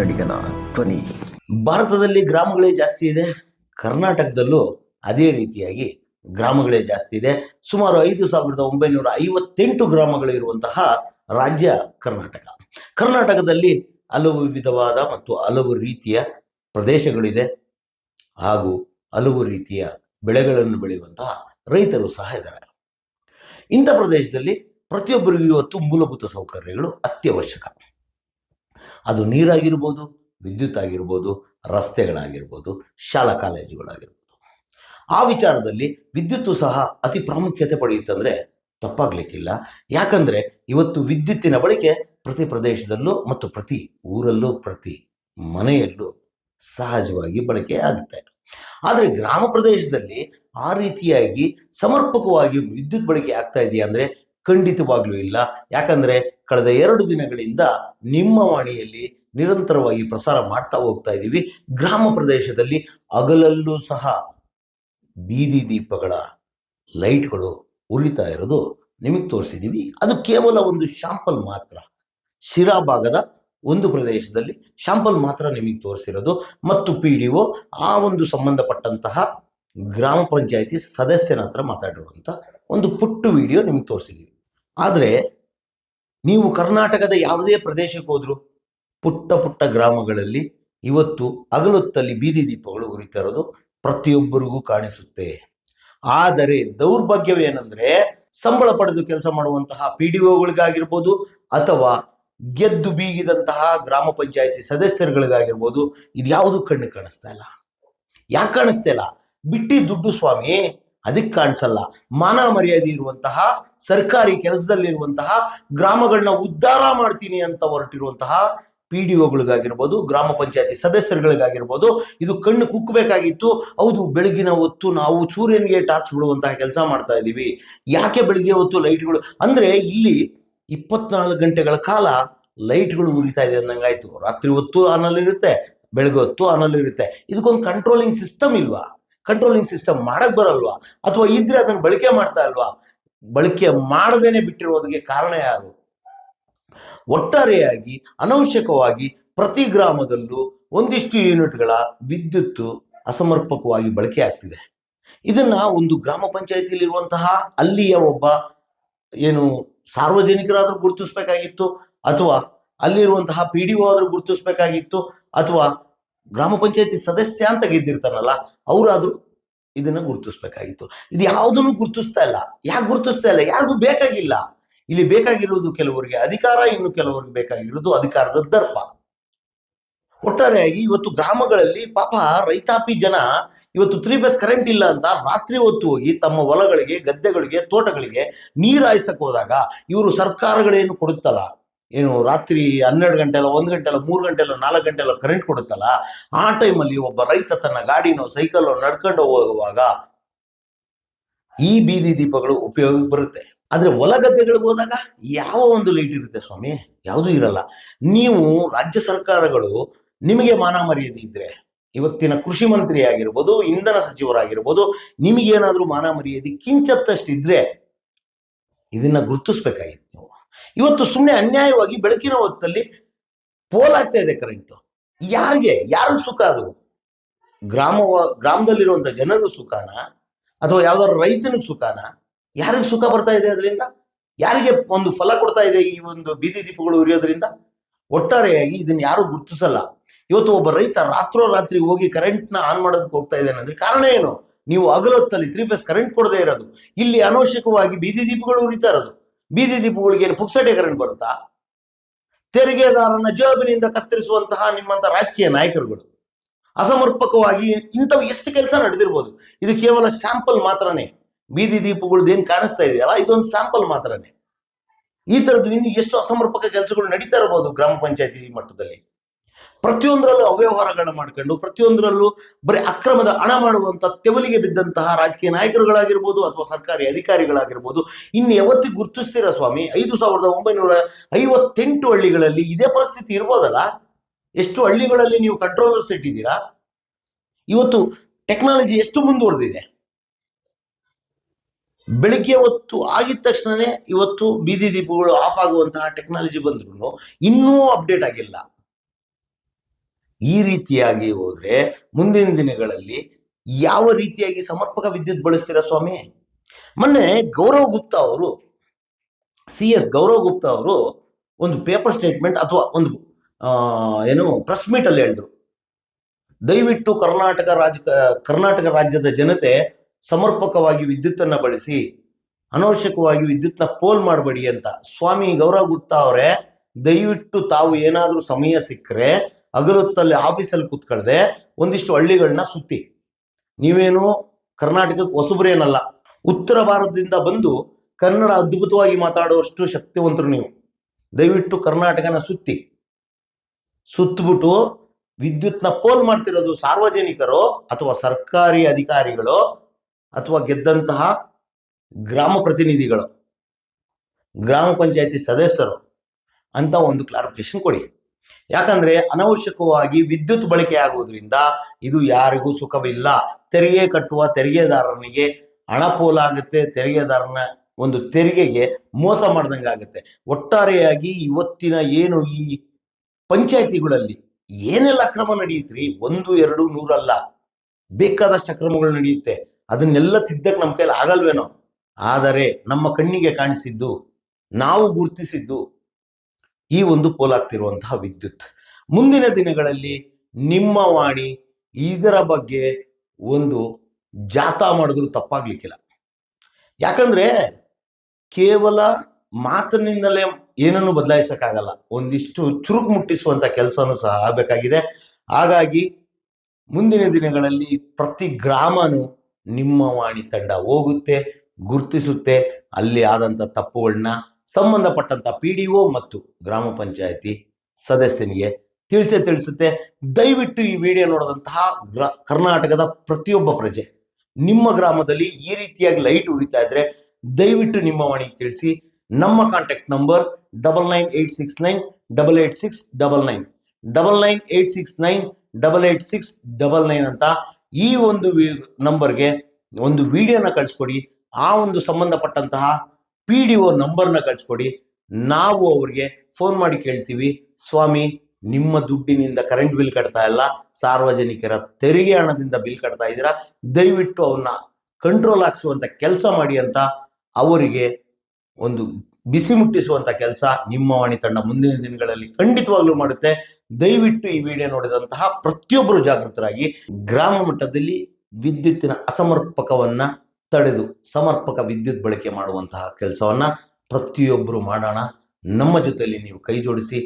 ಕನ್ನಡಿಗನ ಧ್ವನಿ. ಭಾರತದಲ್ಲಿ ಗ್ರಾಮಗಳೇ ಜಾಸ್ತಿ ಇದೆ, ಕರ್ನಾಟಕದಲ್ಲೂ ಅದೇ ರೀತಿಯಾಗಿ ಗ್ರಾಮಗಳೇ ಜಾಸ್ತಿ ಇದೆ. ಸುಮಾರು ಐದು ಸಾವಿರದ ಒಂಬೈನೂರ ಐವತ್ತೆಂಟು ಗ್ರಾಮಗಳು ಇರುವಂತಹ ರಾಜ್ಯ ಕರ್ನಾಟಕ. ಕರ್ನಾಟಕದಲ್ಲಿ ಹಲವು ವಿಧವಾದ ಮತ್ತು ಹಲವು ರೀತಿಯ ಪ್ರದೇಶಗಳಿದೆ. ಹಾಗೂ ಹಲವು ರೀತಿಯ ಬೆಳೆಗಳನ್ನು ಬೆಳೆಯುವಂತಹ ರೈತರು ಸಹ ಇದ್ದಾರೆ. ಇಂಥ ಪ್ರದೇಶದಲ್ಲಿ ಪ್ರತಿಯೊಬ್ಬರಿಗೂ ಇವತ್ತು ಮೂಲಭೂತ ಸೌಕರ್ಯಗಳು ಅತ್ಯವಶ್ಯಕ. ಅದು ನೀರಾಗಿರ್ಬೋದು, ವಿದ್ಯುತ್ ಆಗಿರ್ಬೋದು, ರಸ್ತೆಗಳಾಗಿರ್ಬೋದು, ಶಾಲಾ ಕಾಲೇಜುಗಳಾಗಿರ್ಬೋದು. ಆ ವಿಚಾರದಲ್ಲಿ ವಿದ್ಯುತ್ತು ಸಹ ಅತಿ ಪ್ರಾಮುಖ್ಯತೆ ಪಡೆಯುತ್ತಂದರೆ ತಪ್ಪಾಗಲಿಕ್ಕಿಲ್ಲ. ಯಾಕಂದರೆ ಇವತ್ತು ವಿದ್ಯುತ್ತಿನ ಬಳಕೆ ಪ್ರತಿ ಪ್ರದೇಶದಲ್ಲೂ ಮತ್ತು ಪ್ರತಿ ಊರಲ್ಲೂ, ಪ್ರತಿ ಮನೆಯಲ್ಲೂ ಸಹಜವಾಗಿ ಬಳಕೆ ಆಗುತ್ತೆ. ಆದರೆ ಗ್ರಾಮ ಪ್ರದೇಶದಲ್ಲಿ ಆ ರೀತಿಯಾಗಿ ಸಮರ್ಪಕವಾಗಿ ವಿದ್ಯುತ್ ಬಳಕೆ ಆಗ್ತಾ ಇದೆಯಾ ಅಂದ್ರೆ ಖಂಡಿತವಾಗ್ಲೂ ಇಲ್ಲ. ಯಾಕಂದ್ರೆ ಕಳೆದ ಎರಡು ದಿನಗಳಿಂದ ನಿಮ್ಮ ವಾಣಿಯಲ್ಲಿ ನಿರಂತರವಾಗಿ ಪ್ರಸಾರ ಮಾಡ್ತಾ ಹೋಗ್ತಾ ಇದ್ದೀವಿ ಗ್ರಾಮ ಪ್ರದೇಶದಲ್ಲಿ ಹಗಲಲ್ಲೂ ಸಹ ಬೀದಿ ದೀಪಗಳ ಲೈಟ್ಗಳು ಉರಿತಾ ಇರೋದು ನಿಮಗೆ ತೋರಿಸಿದ್ದೀವಿ ಅದು ಕೇವಲ ಒಂದು ಶಾಂಪಲ್ ಮಾತ್ರ. ಶಿರಾ ಭಾಗದ ಒಂದು ಪ್ರದೇಶದಲ್ಲಿ ಶಾಂಪಲ್ ಮಾತ್ರ ನಿಮಗೆ ತೋರಿಸಿರೋದು. ಮತ್ತು ಪಿ ಆ ಒಂದು ಸಂಬಂಧಪಟ್ಟಂತಹ ಗ್ರಾಮ ಪಂಚಾಯಿತಿ ಸದಸ್ಯನ ಹತ್ರ ಮಾತಾಡಿರುವಂಥ ಒಂದು ಪುಟ್ಟು ವಿಡಿಯೋ ನಿಮ್ಗೆ ತೋರಿಸಿದ್ದೀವಿ ಆದರೆ ನೀವು ಕರ್ನಾಟಕದ ಯಾವುದೇ ಪ್ರದೇಶಕ್ಕೆ ಹೋದ್ರು ಪುಟ್ಟ ಪುಟ್ಟ ಗ್ರಾಮಗಳಲ್ಲಿ ಇವತ್ತು ಅಗಲೊತ್ತಲ್ಲಿ ಬೀದಿ ದೀಪಗಳು ಉರಿತಾ ಇರೋದು ಪ್ರತಿಯೊಬ್ಬರಿಗೂ ಕಾಣಿಸುತ್ತೆ. ಆದರೆ ದೌರ್ಭಾಗ್ಯವೇನೆಂದ್ರೆ ಸಂಬಳ ಪಡೆದು ಕೆಲಸ ಮಾಡುವಂತಹ ಪಿ ಡಿ ಒಗಳಿಗಾಗಿರ್ಬೋದು ಅಥವಾ ಗೆದ್ದು ಬೀಗಿದಂತಹ ಗ್ರಾಮ ಪಂಚಾಯಿತಿ ಸದಸ್ಯರುಗಳಿಗಾಗಿರ್ಬೋದು ಇದ್ಯಾವುದು ಕಣ್ಣು ಕಾಣಿಸ್ತಾ ಇಲ್ಲ. ಯಾಕೆ ಕಾಣಿಸ್ತಾ ಇಲ್ಲ? ಬಿಟ್ಟಿ ದುಡ್ಡು ಸ್ವಾಮಿ, ಅದಕ್ಕೆ ಕಾಣಿಸಲ್ಲ. ಮಾನ ಮರ್ಯಾದೆ ಇರುವಂತಹ, ಸರ್ಕಾರಿ ಕೆಲಸದಲ್ಲಿರುವಂತಹ, ಗ್ರಾಮಗಳನ್ನ ಉದ್ಧಾರ ಮಾಡ್ತೀನಿ ಅಂತ ಹೊರಟಿರುವಂತಹ ಪಿ ಡಿ ಒಗಳಿಗಾಗಿರ್ಬೋದು, ಗ್ರಾಮ ಪಂಚಾಯತಿ ಸದಸ್ಯರುಗಳಿಗಾಗಿರ್ಬೋದು, ಇದು ಕಣ್ಣು ಕುಕ್ಕಬೇಕಾಗಿತ್ತು. ಹೌದು, ಬೆಳಗಿನ ಹೊತ್ತು ನಾವು ಸೂರ್ಯನಿಗೆ ಟಾರ್ಚ್ ಬಿಡುವಂತಹ ಕೆಲಸ ಮಾಡ್ತಾ ಇದ್ದೀವಿ. ಯಾಕೆ ಬೆಳಗ್ಗೆ ಹೊತ್ತು ಲೈಟ್ಗಳು? ಅಂದ್ರೆ ಇಲ್ಲಿ ಇಪ್ಪತ್ನಾಲ್ಕು ಗಂಟೆಗಳ ಕಾಲ ಲೈಟ್ಗಳು ಉರಿತಾ ಇದೆ ಅಂದಂಗಾಯ್ತು. ರಾತ್ರಿ ಹೊತ್ತು ಅನಲ್ಲಿರುತ್ತೆ ಇರುತ್ತೆ ಬೆಳಗ್ಗೆ ಹೊತ್ತು ಆನಲ್ ಇರುತ್ತೆ ಇದಕ್ಕೊಂದು ಕಂಟ್ರೋಲಿಂಗ್ ಸಿಸ್ಟಮ್ ಇಲ್ವಾ? ಕಂಟ್ರೋಲಿಂಗ್ ಸಿಸ್ಟಮ್ ಮಾಡಕ್ ಬರಲ್ವಾ? ಅಥವಾ ಇದ್ರೆ ಅದನ್ನ ಬಳಕೆ ಮಾಡ್ತಾ ಇಲ್ವಾ? ಬಳಕೆ ಮಾಡದೇನೆ ಬಿಟ್ಟಿರೋದಕ್ಕೆ ಕಾರಣ ಯಾರು? ಒಟ್ಟಾರೆಯಾಗಿ, ಅನವಶ್ಯಕವಾಗಿ ಪ್ರತಿ ಗ್ರಾಮದಲ್ಲೂ ಒಂದಿಷ್ಟು ಯೂನಿಟ್ಗಳ ವಿದ್ಯುತ್ತು ಅಸಮರ್ಪಕವಾಗಿ ಬಳಕೆ ಆಗ್ತಿದೆ. ಇದನ್ನ ಒಂದು ಗ್ರಾಮ ಪಂಚಾಯತಿಲಿರುವಂತಹ ಅಲ್ಲಿಯ ಒಬ್ಬ ಏನು ಸಾರ್ವಜನಿಕರಾದ್ರೂ ಗುರುತಿಸ್ಬೇಕಾಗಿತ್ತು, ಅಥವಾ ಅಲ್ಲಿರುವಂತಹ ಪಿ ಡಿ ಒ ಆದ್ರೂ ಗುರುತಿಸ್ಬೇಕಾಗಿತ್ತು, ಅಥವಾ ಗ್ರಾಮ ಪಂಚಾಯತಿ ಸದಸ್ಯ ಅಂತ ಗೆದ್ದಿರ್ತಾನಲ್ಲ, ಅವರಾದ್ರೂ ಇದನ್ನ ಗುರುತಿಸ್ಬೇಕಾಗಿತ್ತು. ಇದು ಯಾವುದನ್ನು ಗುರುತಿಸ್ತಾ ಇಲ್ಲ, ಯಾಕೆ ಗುರುತಿಸ್ತಾ ಇಲ್ಲ, ಯಾರಿಗೂ ಬೇಕಾಗಿಲ್ಲ. ಇಲ್ಲಿ ಬೇಕಾಗಿರುವುದು ಕೆಲವರಿಗೆ ಅಧಿಕಾರ, ಇನ್ನು ಕೆಲವರಿಗೆ ಬೇಕಾಗಿರುವುದು ಅಧಿಕಾರದ ದರ್ಪ. ಒಟ್ಟಾರೆಯಾಗಿ ಇವತ್ತು ಗ್ರಾಮಗಳಲ್ಲಿ ಪಾಪ ರೈತಾಪಿ ಜನ, ಇವತ್ತು ತ್ರೀ ಫೇಸ್ ಕರೆಂಟ್ ಇಲ್ಲ ಅಂತ ರಾತ್ರಿ ಹೊತ್ತು ಹೋಗಿ ತಮ್ಮ ಹೊಲಗಳಿಗೆ, ಗದ್ದೆಗಳಿಗೆ, ತೋಟಗಳಿಗೆ ನೀರು ಹಾಯಿಸಕ್ಕೆ ಹೋದಾಗ ಇವರು ಸರ್ಕಾರಗಳೇನು ಕೊಡುತ್ತಲ್ಲ ಏನು ರಾತ್ರಿ ಹನ್ನೆರಡು ಗಂಟೆಲ್ಲ ಒಂದು ಗಂಟೆ ಅಲ್ಲ ಮೂರು ಗಂಟೆ ಅಲ್ಲ ನಾಲ್ಕು ಗಂಟೆ ಅಲ್ಲ ಕರೆಂಟ್ ಕೊಡುತ್ತಲ್ಲ? ಆ ಟೈಮಲ್ಲಿ ಒಬ್ಬ ರೈತ ತನ್ನ ಗಾಡಿನೋ ಸೈಕಲ್ ನಡ್ಕೊಂಡು ಹೋಗುವಾಗ ಈ ಬೀದಿ ದೀಪಗಳು ಉಪಯೋಗಕ್ಕೆ ಬರುತ್ತೆ. ಆದ್ರೆ ಹೊಲ ಗದ್ದೆಗಳಿಗೆ ಹೋದಾಗ ಯಾವ ಒಂದು ಲೈಟ್ ಇರುತ್ತೆ ಸ್ವಾಮಿ? ಯಾವುದೂ ಇರಲ್ಲ. ನೀವು ರಾಜ್ಯ ಸರ್ಕಾರಗಳು ನಿಮಗೆ ಮಾನ ಮರ್ಯಾದೆ ಇದ್ರೆ, ಇವತ್ತಿನ ಕೃಷಿ ಮಂತ್ರಿ ಆಗಿರ್ಬೋದು, ಇಂಧನ ಸಚಿವರಾಗಿರ್ಬೋದು, ನಿಮಗೇನಾದರೂ ಮಾನ ಮರ್ಯಾದೆ ಕಿಂಚತ್ತಷ್ಟಿದ್ರೆ ಇದನ್ನ ಗುರುತಿಸ್ಬೇಕಾಗಿತ್ತು ಇವತ್ತು ಸುಮ್ಮನೆ ಅನ್ಯಾಯವಾಗಿ ಬೆಳಕಿನ ಹೊತ್ತಲ್ಲಿ ಪೋಲ್ ಆಗ್ತಾ ಇದೆ ಕರೆಂಟು ಯಾರಿಗೆ? ಯಾರಿಗೆ ಸುಖ ಅದು? ಗ್ರಾಮ ಗ್ರಾಮದಲ್ಲಿರುವಂತ ಜನರ ಸುಖಾನ? ಅಥವಾ ಯಾವ್ದಾದ್ರು ರೈತನಿಗೆ ಸುಖಾನ? ಯಾರಿಗೆ ಸುಖ ಬರ್ತಾ ಇದೆ ಅದರಿಂದ? ಯಾರಿಗೆ ಒಂದು ಫಲ ಕೊಡ್ತಾ ಇದೆ ಈ ಒಂದು ಬೀದಿ ದೀಪಗಳು ಉರಿಯೋದ್ರಿಂದ? ಒಟ್ಟಾರೆಯಾಗಿ ಇದನ್ನ ಯಾರು ಗುರುತಿಸಲ್ಲ. ಇವತ್ತು ಒಬ್ಬ ರೈತ ರಾತ್ರೋರಾತ್ರಿ ಹೋಗಿ ಕರೆಂಟ್ನ ಆನ್ ಮಾಡೋದಕ್ಕೆ ಹೋಗ್ತಾ ಇದ್ದಾನೆ ಅಂದ್ರೆ ಕಾರಣ ಏನು? ನೀವು ಅಗಲೊತ್ತಲ್ಲಿ ತ್ರೀ ಫೇಸ್ ಕರೆಂಟ್ ಕೊಡದೇ ಇರೋದು. ಇಲ್ಲಿ ಅನವಶ್ಯಕವಾಗಿ ಬೀದಿ ದೀಪಗಳು ಉರಿತಾ ಇರೋದು. ಬೀದಿ ದೀಪಗಳಿಗೆ ಪುಕ್ಸಟೆ ಕರೆಂಟ್ ಬರುತ್ತಾ? ತೆರಿಗೆದಾರನ ಜವಾಬಿನಿಂದ ಕತ್ತರಿಸುವಂತಹ ನಿಮ್ಮಂತ ರಾಜಕೀಯ ನಾಯಕರುಗಳು. ಅಸಮರ್ಪಕವಾಗಿ ಇಂಥವು ಎಷ್ಟು ಕೆಲಸ ನಡೆದಿರ್ಬೋದು? ಇದು ಕೇವಲ ಸ್ಯಾಂಪಲ್ ಮಾತ್ರನೇ. ಬೀದಿ ದೀಪಗಳದ್ದು ಏನ್ ಕಾಣಿಸ್ತಾ ಇದೆಯಲ್ಲ, ಇದೊಂದು ಸ್ಯಾಂಪಲ್ ಮಾತ್ರನೇ. ಈ ತರದ್ದು ಇನ್ನು ಎಷ್ಟು ಅಸಮರ್ಪಕ ಕೆಲಸಗಳು ನಡೀತಾ ಇರಬಹುದು ಗ್ರಾಮ ಪಂಚಾಯತಿ ಮಟ್ಟದಲ್ಲಿ? ಪ್ರತಿಯೊಂದರಲ್ಲೂ ಅವ್ಯವಹಾರಗಳನ್ನ ಮಾಡ್ಕೊಂಡು, ಪ್ರತಿಯೊಂದರಲ್ಲೂ ಬರೀ ಅಕ್ರಮದ ಹಣ ಮಾಡುವಂತ ತೆವಲಿಗೆ ಬಿದ್ದಂತಹ ರಾಜಕೀಯ ನಾಯಕರುಗಳಾಗಿರ್ಬೋದು ಅಥವಾ ಸರ್ಕಾರಿ ಅಧಿಕಾರಿಗಳಾಗಿರ್ಬೋದು, ಇನ್ನು ಯಾವತ್ತಿಗೆ ಗುರುತಿಸ್ತೀರ ಸ್ವಾಮಿ? ಐದು ಸಾವಿರದ ಒಂಬೈನೂರ ಐವತ್ತೆಂಟು ಹಳ್ಳಿಗಳಲ್ಲಿ ಇದೇ ಪರಿಸ್ಥಿತಿ ಇರ್ಬೋದಲ್ಲ? ಎಷ್ಟು ಹಳ್ಳಿಗಳಲ್ಲಿ ನೀವು ಕಂಟ್ರೋಲರ್ಸ್ ಇಟ್ಟಿದ್ದೀರಾ ಇವತ್ತು ಟೆಕ್ನಾಲಜಿ ಎಷ್ಟು ಮುಂದುವರೆದಿದೆ? ಬೆಳಿಗ್ಗೆ ಹೊತ್ತು ಆಗಿದ ತಕ್ಷಣನೇ ಇವತ್ತು ಬೀದಿ ದೀಪಗಳು ಆಫ್ ಆಗುವಂತಹ ಟೆಕ್ನಾಲಜಿ ಬಂದ್ರು ಇನ್ನೂ ಅಪ್ಡೇಟ್ ಆಗಿಲ್ಲ. ಈ ರೀತಿಯಾಗಿ ಹೋದ್ರೆ ಮುಂದಿನ ದಿನಗಳಲ್ಲಿ ಯಾವ ರೀತಿಯಾಗಿ ಸಮರ್ಪಕ ವಿದ್ಯುತ್ ಬಳಸ್ತೀರಾ ಸ್ವಾಮಿ? ಮೊನ್ನೆ ಗೌರವ್ ಗುಪ್ತಾ ಅವರು, ಸಿ ಎಸ್ ಗೌರವ್ ಗುಪ್ತಾ ಅವರು ಒಂದು ಪೇಪರ್ ಸ್ಟೇಟ್ಮೆಂಟ್ ಅಥವಾ ಒಂದು ಏನು ಪ್ರೆಸ್ ಮೀಟ್ ಅಲ್ಲಿ ಹೇಳಿದ್ರು. ದಯವಿಟ್ಟು ಕರ್ನಾಟಕ ರಾಜ, ಕರ್ನಾಟಕ ರಾಜ್ಯದ ಜನತೆ ಸಮರ್ಪಕವಾಗಿ ವಿದ್ಯುತ್ತನ್ನ ಬಳಸಿ, ಅನವಶ್ಯಕವಾಗಿ ವಿದ್ಯುತ್ನ ಪೋಲ್ ಮಾಡಬೇಡಿ ಅಂತ. ಸ್ವಾಮಿ ಗೌರವ್ ಗುಪ್ತಾ ಅವರೇ, ದಯವಿಟ್ಟು ತಾವು ಏನಾದ್ರೂ ಸಮಯ ಸಿಕ್ಕರೆ ಹಗಲೊತ್ತಲ್ಲಿ ಆಫೀಸಲ್ಲಿ ಕೂತ್ಕೊಳ್ದೆ ಒಂದಿಷ್ಟು ಹಳ್ಳಿಗಳನ್ನ ಸುತ್ತಿ. ನೀವೇನು ಕರ್ನಾಟಕಕ್ಕೆ ಹೊಸಬ್ರೇನಲ್ಲ. ಉತ್ತರ ಭಾರತದಿಂದ ಬಂದು ಕನ್ನಡ ಅದ್ಭುತವಾಗಿ ಮಾತಾಡುವಷ್ಟು ಶಕ್ತಿವಂತರು ನೀವು. ದಯವಿಟ್ಟು ಕರ್ನಾಟಕನ ಸುತ್ತಿ. ಸುತ್ತಬಿಟ್ಟು ವಿದ್ಯುತ್ನ ಪೋಲ್ ಮಾಡ್ತಿರೋದು ಸಾರ್ವಜನಿಕರು ಅಥವಾ ಸರ್ಕಾರಿ ಅಧಿಕಾರಿಗಳು ಅಥವಾ ಗೆದ್ದಂತಹ ಗ್ರಾಮ ಪ್ರತಿನಿಧಿಗಳು, ಗ್ರಾಮ ಪಂಚಾಯತಿ ಸದಸ್ಯರು ಅಂತ ಒಂದು ಕ್ಲಾರಿಫಿಕೇಶನ್ ಕೊಡಿ. ಯಾಕಂದ್ರೆ ಅನವಶ್ಯಕವಾಗಿ ವಿದ್ಯುತ್ ಬಳಕೆ ಇದು ಯಾರಿಗೂ ಸುಖವಿಲ್ಲ. ತೆರಿಗೆ ಕಟ್ಟುವ ತೆರಿಗೆದಾರನಿಗೆ ಹಣ ಪೋಲಾಗುತ್ತೆ, ತೆರಿಗೆದಾರನ ಒಂದು ತೆರಿಗೆಗೆ ಮೋಸ ಮಾಡ್ದಂಗಾಗುತ್ತೆ ಒಟ್ಟಾರೆಯಾಗಿ ಇವತ್ತಿನ ಏನು ಈ ಪಂಚಾಯತಿಗಳಲ್ಲಿ ಏನೆಲ್ಲ ಕ್ರಮ ನಡೆಯುತ್ರಿ? ಒಂದು, ಎರಡು, ನೂರಲ್ಲ. ಬೇಕಾದಷ್ಟು ಅಕ್ರಮಗಳು ನಡೆಯುತ್ತೆ. ಅದನ್ನೆಲ್ಲ ತಿದ್ದಕ್ಕೆ ನಮ್ಮ ಕೈಲಿ ಆಗಲ್ವೇನೋ? ಆದರೆ ನಮ್ಮ ಕಣ್ಣಿಗೆ ಕಾಣಿಸಿದ್ದು, ನಾವು ಗುರುತಿಸಿದ್ದು ಈ ಒಂದು ಪೋಲಾಗ್ತಿರುವಂತಹ ವಿದ್ಯುತ್. ಮುಂದಿನ ದಿನಗಳಲ್ಲಿ ನಿಮ್ಮ ವಾಣಿ ಇದರ ಬಗ್ಗೆ ಒಂದು ಜಾಥಾ ಮಾಡಿದ್ರು ತಪ್ಪಾಗ್ಲಿಕ್ಕಿಲ್ಲ. ಯಾಕಂದ್ರೆ ಕೇವಲ ಮಾತಿನಿಂದಲೇ ಏನನ್ನು ಬದಲಾಯಿಸಕ್ಕಾಗಲ್ಲ. ಒಂದಿಷ್ಟು ಚುರುಕು ಮುಟ್ಟಿಸುವಂತ ಕೆಲಸನೂ ಸಹ ಆಗಬೇಕಾಗಿದೆ. ಹಾಗಾಗಿ ಮುಂದಿನ ದಿನಗಳಲ್ಲಿ ಪ್ರತಿ ಗ್ರಾಮನು ನಿಮ್ಮ ವಾಣಿ ತಂಡ ಹೋಗುತ್ತೆ, ಗುರುತಿಸುತ್ತೆ. ಅಲ್ಲಿ ಆದಂತ ತಪ್ಪುಗಳನ್ನ ಸಂಬಂಧಪಟ್ಟಂತ ಪಿ ಡಿ ಒ ಮತ್ತು ಗ್ರಾಮ ಪಂಚಾಯತಿ ಸದಸ್ಯನಿಗೆ ತಿಳಿಸೆ ತಿಳಿಸುತ್ತೆ. ದಯವಿಟ್ಟು ಈ ವಿಡಿಯೋ ನೋಡಿದಂತಹ ಕರ್ನಾಟಕದ ಪ್ರತಿಯೊಬ್ಬ ಪ್ರಜೆ, ನಿಮ್ಮ ಗ್ರಾಮದಲ್ಲಿ ಈ ರೀತಿಯಾಗಿ ಲೈಟ್ ಉರಿತಾ ಇದ್ರೆ ದಯವಿಟ್ಟು ನಿಮ್ಮ ವಾಣಿಗೆ ತಿಳಿಸಿ. ನಮ್ಮ contact number double nine eight six nine double eight six double nine double nine eight six nine double eight six double nine ಅಂತ ಈ ಒಂದು ನಂಬರ್ಗೆ ಒಂದು ವಿಡಿಯೋನ ಕಳಿಸ್ಕೊಡಿ. ಆ ಒಂದು ಸಂಬಂಧಪಟ್ಟಂತಹ ಪಿ ಡಿ ಒ ನಂಬರ್ನ ಕಳಿಸ್ಕೊಡಿ. ನಾವು ಅವ್ರಿಗೆ ಫೋನ್ ಮಾಡಿ ಕೇಳ್ತೀವಿ. ಸ್ವಾಮಿ, ನಿಮ್ಮ ದುಡ್ಡಿನಿಂದ ಕರೆಂಟ್ ಬಿಲ್ ಕಟ್ತಾ ಇಲ್ಲ. ಸಾರ್ವಜನಿಕರ ತೆರಿಗೆ ಹಣದಿಂದ ಬಿಲ್ ಕಟ್ತಾ ಇದ್ದೀರಾ? ದಯವಿಟ್ಟು ಅವನ್ನ ಕಂಟ್ರೋಲ್ ಹಾಕ್ಸುವಂತ ಕೆಲಸ ಮಾಡಿ ಅಂತ ಅವರಿಗೆ ಒಂದು ಬಿಸಿ ಮುಟ್ಟಿಸುವಂತ ಕೆಲಸ ನಿಮ್ಮ ವಾಣಿ ತಂಡ ಮುಂದಿನ ದಿನಗಳಲ್ಲಿ ಖಂಡಿತವಾಗ್ಲೂ ಮಾಡುತ್ತೆ. ದಯವಿಟ್ಟು ಈ ವಿಡಿಯೋ ನೋಡಿದಂತಹ ಪ್ರತಿಯೊಬ್ಬರು ಜಾಗೃತರಾಗಿ ಗ್ರಾಮ ಮಟ್ಟದಲ್ಲಿ ವಿದ್ಯುತ್ತಿನ ಅಸಮರ್ಪಕವನ್ನ ತಡೆದು ಸಮರ್ಪಕ ವಿದ್ಯುತ್ ಬಳಕೆ ಮಾಡುವಂತಹ ಕೆಲಸವನ್ನ ಪ್ರತಿಯೊಬ್ಬರು ಮಾಡೋಣ. ನಮ್ಮ ಜೊತೆಯಲ್ಲಿ ನೀವು ಕೈ ಜೋಡಿಸಿ,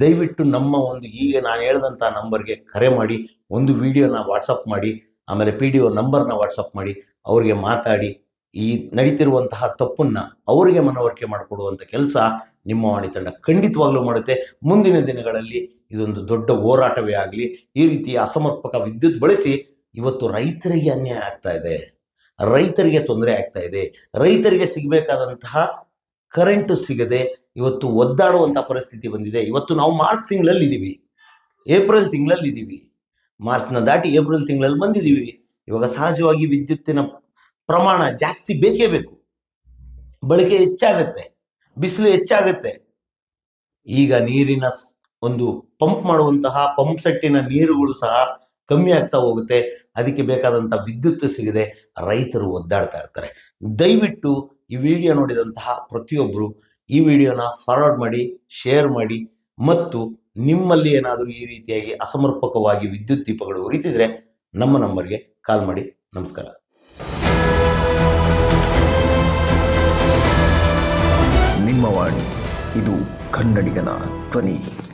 ದಯವಿಟ್ಟು ನಮ್ಮ ಒಂದು ಈಗ ನಾನು ಹೇಳಿದಂಥ ನಂಬರ್ಗೆ ಕರೆ ಮಾಡಿ, ಒಂದು ವಿಡಿಯೋನ ವಾಟ್ಸಪ್ ಮಾಡಿ, ಆಮೇಲೆ ಪಿ ಡಿ ಒ ನಂಬರ್ನ ವಾಟ್ಸಪ್ ಮಾಡಿ, ಅವರಿಗೆ ಮಾತಾಡಿ, ಈ ನಡೀತಿರುವಂತಹ ತಪ್ಪನ್ನು ಅವರಿಗೆ ಮನವರಿಕೆ ಮಾಡಿಕೊಡುವಂಥ ಕೆಲಸ ನಿಮ್ಮ ವಾಣಿ ತಂಡ ಖಂಡಿತವಾಗ್ಲೂ ಮಾಡುತ್ತೆ. ಮುಂದಿನ ದಿನಗಳಲ್ಲಿ ಇದೊಂದು ದೊಡ್ಡ ಹೋರಾಟವೇ ಆಗಲಿ, ಈ ರೀತಿ ಅಸಮರ್ಪಕ ವಿದ್ಯುತ್ ಬಳಸಿ ಇವತ್ತು ರೈತರಿಗೆ ಅನ್ಯಾಯ ಆಗ್ತಾ ಇದೆ. ರೈತರಿಗೆ ತೊಂದರೆ ಆಗ್ತಾ ಇದೆ. ರೈತರಿಗೆ ಸಿಗಬೇಕಾದಂತಹ ಕರೆಂಟು ಸಿಗದೆ ಇವತ್ತು ಒದ್ದಾಡುವಂಥ ಪರಿಸ್ಥಿತಿ ಬಂದಿದೆ. ಇವತ್ತು ನಾವು ಮಾರ್ಚ್ ತಿಂಗಳಲ್ಲಿ ಇದ್ದೀವಿ ಏಪ್ರಿಲ್ ತಿಂಗಳಲ್ಲಿ ಇದ್ದೀವಿ ಮಾರ್ಚ್ನ ದಾಟಿ ಏಪ್ರಿಲ್ ತಿಂಗಳಲ್ಲಿ ಬಂದಿದ್ದೀವಿ ಇವಾಗ ಸಹಜವಾಗಿ ವಿದ್ಯುತ್ತಿನ ಪ್ರಮಾಣ ಜಾಸ್ತಿ ಬೇಕೇ ಬೇಕು. ಬಳಕೆ ಹೆಚ್ಚಾಗತ್ತೆ. ಬಿಸಿಲು ಹೆಚ್ಚಾಗತ್ತೆ. ಈಗ ನೀರಿನ ಒಂದು ಪಂಪ್ ಮಾಡುವಂತಹ ಪಂಪ್ ಸೆಟ್ಟಿನ ನೀರುಗಳು ಸಹ ಕಮ್ಮಿ ಆಗ್ತಾ ಹೋಗುತ್ತೆ. ಅದಕ್ಕೆ ಬೇಕಾದಂಥ ವಿದ್ಯುತ್ ಸಿಗದೆ ರೈತರು ಒದ್ದಾಡ್ತಾ ಇರ್ತಾರೆ. ದಯವಿಟ್ಟು ಈ ವಿಡಿಯೋ ನೋಡಿದಂತಹ ಪ್ರತಿಯೊಬ್ಬರು ಈ ವಿಡಿಯೋನ ಫಾರ್ವರ್ಡ್ ಮಾಡಿ ಶೇರ್ ಮಾಡಿ ಮತ್ತು ನಿಮ್ಮಲ್ಲಿ ಏನಾದರೂ ಈ ರೀತಿಯಾಗಿ ಅಸಮರ್ಪಕವಾಗಿ ವಿದ್ಯುತ್ ದೀಪಗಳು ಉರಿತಿದ್ರೆ ನಮ್ಮ ನಂಬರ್ಗೆ ಕಾಲ್ ಮಾಡಿ. ನಮಸ್ಕಾರ. ನಿಮ್ಮ ವಾಣಿ, ಇದು ಕನ್ನಡಿಗನ ಧ್ವನಿ.